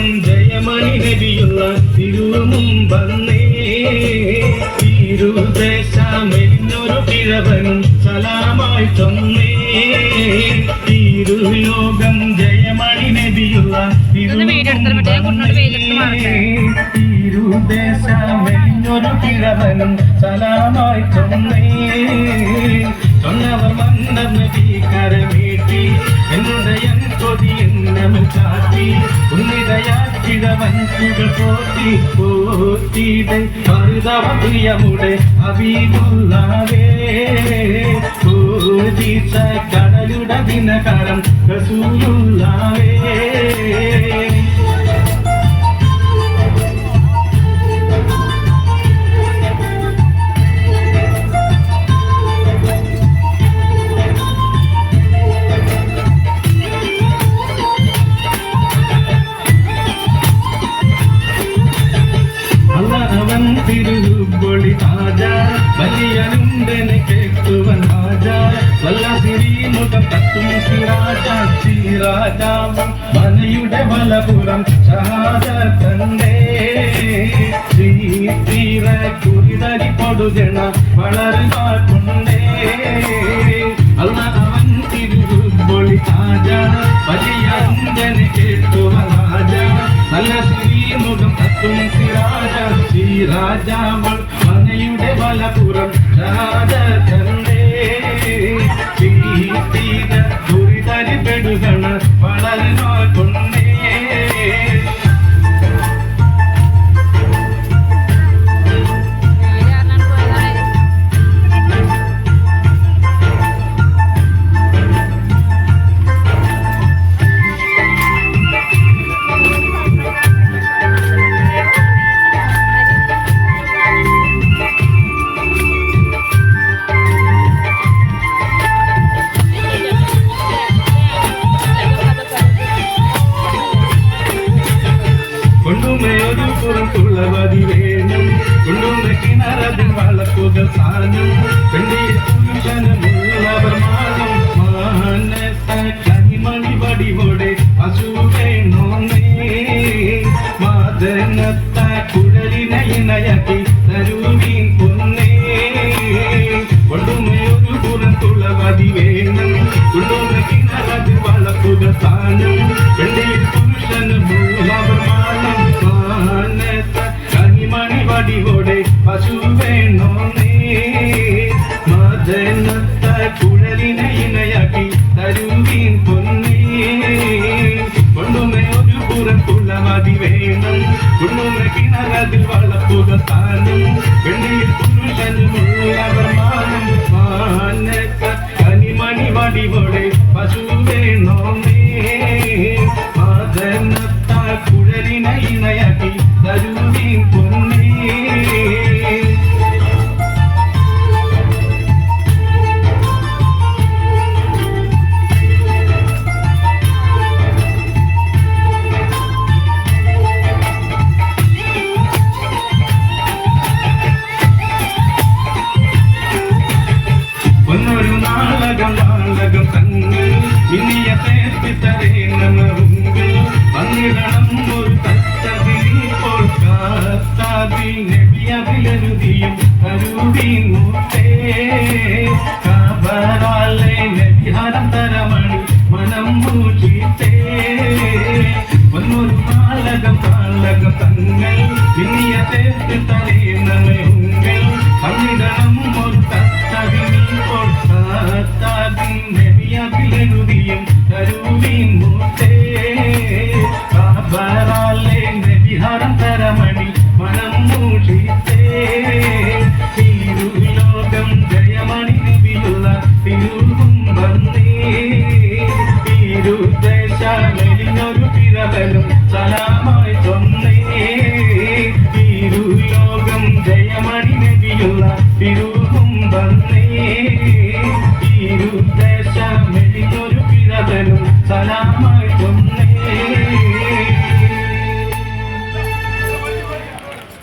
ജയം ജയമണി നബിയുള്ള തിരുവും വന്നേ തിരുദേശമെന്നൊരു പിഴവനും സലാമായി തന്നേ. തിരുലോകം ജയമണി നബിയുള്ള തിരുദേശമെന്നൊരു കിഴവനും സലാമായി തന്നേ. തന്നവർ மன்னர் நபி ഭീകരമീട്ടി എന്നുദയൻ കൊതിയെന്നമൽ ചാട്ടി ഉന്നിതയാക്കിടവൻ പുകൾ പോറ്റി പോറ്റിയുടെ പ്രിയമുടെ അബീബുള്ളവേ കടലുട കടലുടെ ദിനകരം റസൂലുള്ളവേ തിരുപൊളി താജ വലിയനുണ്ടനെ കേൾക്കുവൻ രാജ വല്ല സിരാജാവും മനയുടെ വലപുറം ശ്രീതീര കുറിതരി പൊടുജണ വളരുകൊണ്ടേ അല്ല അവൻ തിരുപൊളി താജ വലിയനുണ്ടനെ കേൾക്കുവൻ രാജ നല്ല ശ്രീമുഖം തത്തും സിരാജ ശ്രീരാജാവൾ മനയുടെ വലപുറം രാജതണ്ടേ പുറത്തുള്ളവതി വേണം കൊണ്ടുന്ന കിണറതിൽ വളക്കുക സാധനം വെള്ളിയ പുരുഷനുമുള്ളവർ മാനം മാനസ കനിമണി വടിവോടെ പശു വേണോന്നേ മാതനത്ത കുഴലിനെ ഇണയാക്കി തരുവീൻ പൊന്നേ കൊണ്ടുമേയൊരു പുറത്തുള്ളവതി വേണം കൊണ്ടുന്ന കിണറതിൽ വളക്കുക സ്ഥാനം വെള്ളിയ മദനത്ത കുഴലിനെ ഇണയാക്കി തരുവീൻ പൊന്നേ. കൊണ്ടുമേ ഒരു പുറത്തുള്ള മതി വേണം കൊണ്ടുമേ കിണറതിൽ വളപ്പുക സ്ഥാനം വെള്ളിയിൽ പുരുഷനുമുള്ളവർ മാനം. മാനത്ത കനിമണി വടിവോടെ പശു ഇനിയ തേർപ്പിത്തരേ നമറുങ്കിൽ വന്നിടണം ഒരു തത്തതിനിപ്പോൾ കാത്താതി നബിയതിലെഴുതിയും കരുവീൻ മുത്തേ. കാബറാലെ നബിഹരം തരമണി മനം മൂച്ചിത്തേ ഒന്നൊരു നാളകം നാളകം തങ്ങൾ ഇനിയ തേർപ്പിത്തരേ നമറുങ്കിൽ നബിയതിലെഴുതിയും കരുവീൻ മുത്തേ